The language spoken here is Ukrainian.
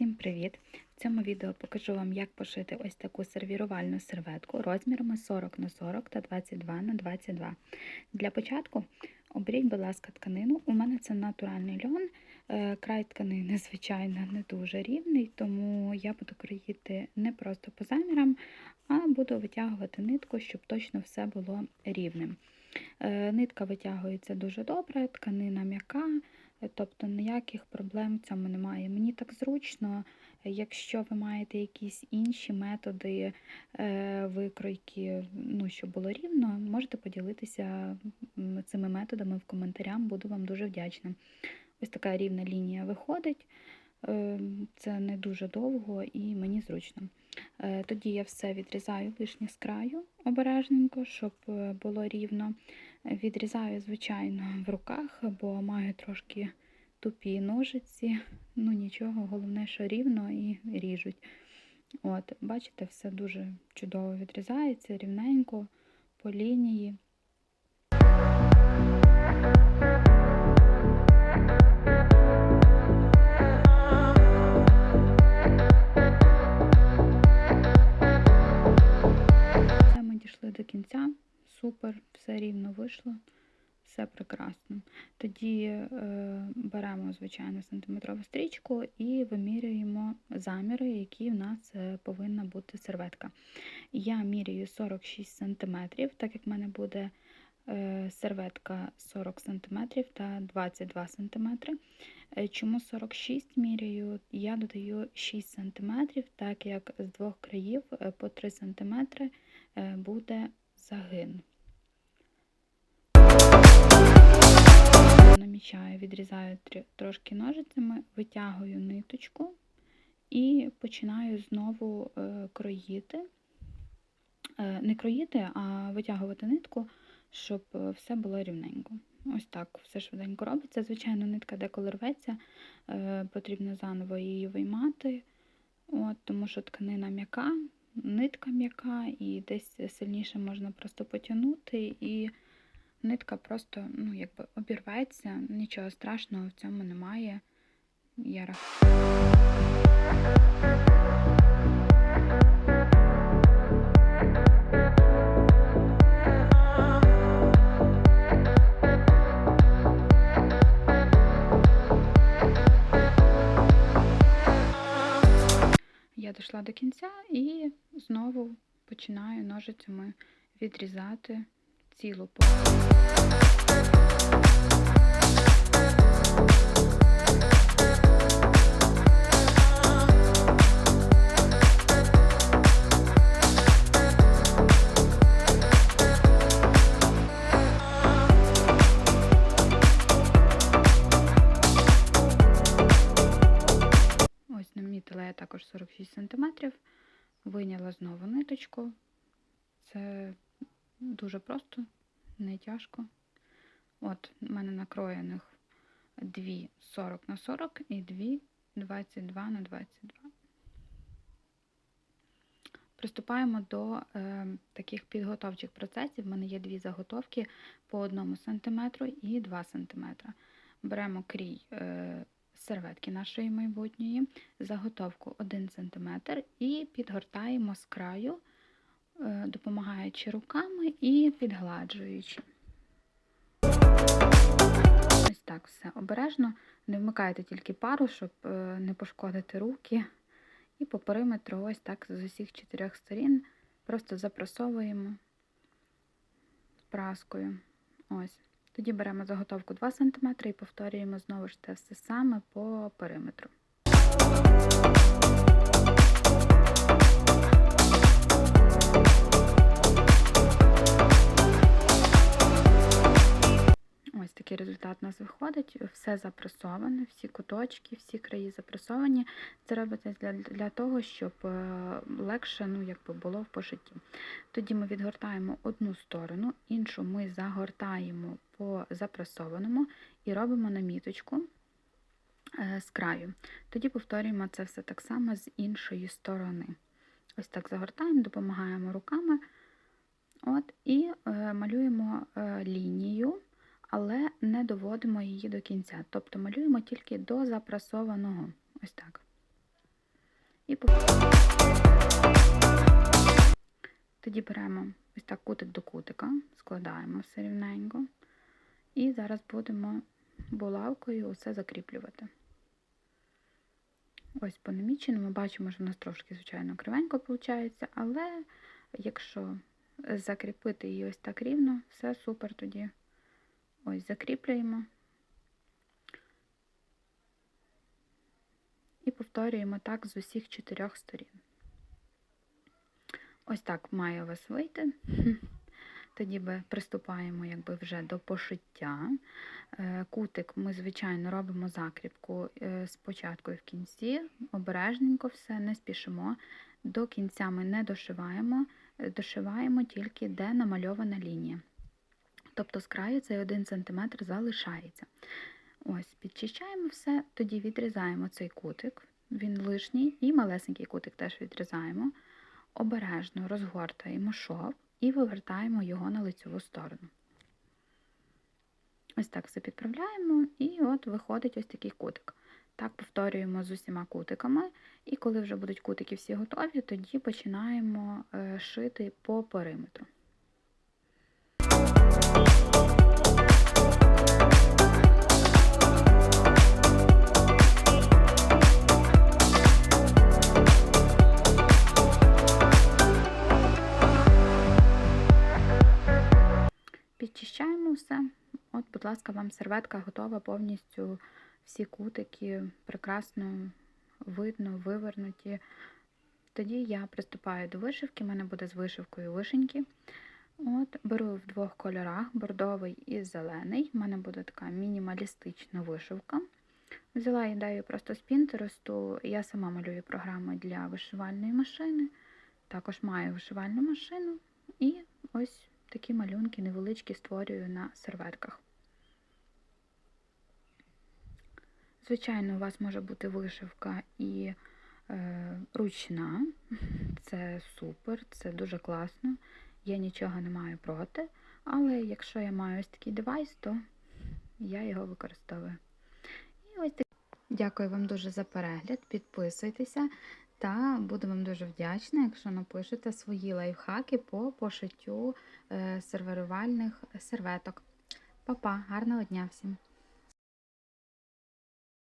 Всім привіт! В цьому відео покажу вам, як пошити ось таку сервірувальну серветку розмірами 40 на 40 та 22 на 22 Для початку оберіть, будь ласка, тканину. У мене це натуральний льон. Е, Край тканини, звичайно, не дуже рівний, тому я буду кроїти не просто по замірам, а буду витягувати нитку, щоб точно все було рівним. Е, Нитка витягується дуже добре, тканина м'яка. Тобто ніяких проблем в цьому немає. Мені так зручно, якщо ви маєте якісь інші методи е, викройки, ну, щоб було рівно, можете поділитися цими методами в коментарях, буду вам дуже вдячна. Ось така рівна лінія виходить, е, це не дуже довго і мені зручно. Е, Тоді я все відрізаю лишнє з краю обережненько, щоб було рівно. Відрізаю, звичайно, в руках, бо маю трошки тупі ножиці. Ну нічого, головне, що рівно і ріжуть. От, Бачите, все дуже чудово відрізається, рівненько по лінії. Ми дійшли до кінця. Супер, все рівно вийшло, все прекрасно. Тоді е, беремо, звичайно, сантиметрову стрічку і вимірюємо заміри, які в нас е, повинна бути серветка. Я міряю 46 см, так як в мене буде е, серветка 40 см та 22 см. Е, Чому 46 міряю? Я додаю 6 см, так як з двох країв е, по 3 см буде загин. Відрізаю трошки ножицями, витягую ниточку і починаю знову е, кроїти. Е, Не кроїти, а витягувати нитку, щоб е, все було рівненько. Ось так все швиденько робиться. Звичайно, нитка деколи рветься, потрібно заново її виймати, от, тому що тканина м'яка, нитка м'яка, і десь сильніше можна просто потягнути, і нитка просто ну, якби обірветься. Нічого страшного в цьому немає. Я Я дійшла до кінця і знову починаю ножицями відрізати цілу. Ось намітила я також 46 см, вийняла знову ниточку. Це дуже просто, не тяжко. От, у мене накроєних дві 40 на 40 і дві 22 на 22. Приступаємо до е, таких підготовчих процесів. У мене є дві заготовки по 1 см і 2 см. Беремо крій е, серветки нашої майбутньої, заготовку 1 см і підгортаємо з краю, допомагаючи руками і підгладжуючи. Ось так все обережно. Не вмикайте тільки пару, щоб е, не пошкодити руки. І по периметру ось так з усіх чотирьох сторін просто запрасовуємо праскою. Ось. Тоді беремо заготовку 2 см і повторюємо знову ж те все саме по периметру. Результат у нас виходить. Все запресоване, всі куточки, всі краї запресовані. Це робиться для, для того, щоб е, легше ну, якби було в пошитті. Тоді ми відгортаємо одну сторону, іншу ми загортаємо по запресованому і робимо наміточку е, з краю. Тоді повторюємо це все так само з іншої сторони. Ось так загортаємо, допомагаємо руками от, і е, малюємо е, лінію але не доводимо її до кінця. Тобто малюємо тільки до запрасованого. Ось так. І тоді беремо ось так кутик до кутика, складаємо все рівненько. І зараз будемо булавкою усе закріплювати. Ось по наміченому бачимо, що в нас трошки, звичайно, кривенько виходить, але якщо закріпити її ось так рівно, все супер тоді. Ось закріплюємо. І повторюємо так з усіх чотирьох сторін. Ось так має у вас вийти. Тоді ми приступаємо якби вже до пошиття. Е, Кутик ми, звичайно, робимо закріпку е, спочатку і в кінці, обережненько все, не спішимо. До кінця ми не дошиваємо, дошиваємо тільки де намальована лінія. Тобто з краю цей 1 см залишається. Ось, підчищаємо все, тоді відрізаємо цей кутик, він лишній, і малесенький кутик теж відрізаємо. Обережно розгортаємо шов і вивертаємо його на лицеву сторону. Ось так все підправляємо, і от виходить ось такий кутик. Так повторюємо з усіма кутиками, і коли вже будуть кутики всі готові, тоді починаємо е, шити по периметру. Ласка, вам серветка готова повністю. Всі кутики прекрасно видно, вивернуті. Тоді я приступаю до вишивки, в мене буде з вишивкою вишеньки. От, Беру в двох кольорах бордовий і зелений. У мене буде така мінімалістична вишивка. Взяла ідею просто з Пінтересту. Я сама малюю програму для вишивальної машини. Також маю вишивальну машину. І ось такі малюнки невеличкі створюю на серветках. Звичайно, у вас може бути вишивка і е, ручна. Це супер, це дуже класно. Я нічого не маю проти. Але якщо я маю ось такий девайс, то я його використовую. І ось так. Дякую вам дуже за перегляд. Підписуйтеся. Та буду вам дуже вдячна, якщо напишете свої лайфхаки по пошиттю е, серверувальних серветок. Па-па, гарного дня всім!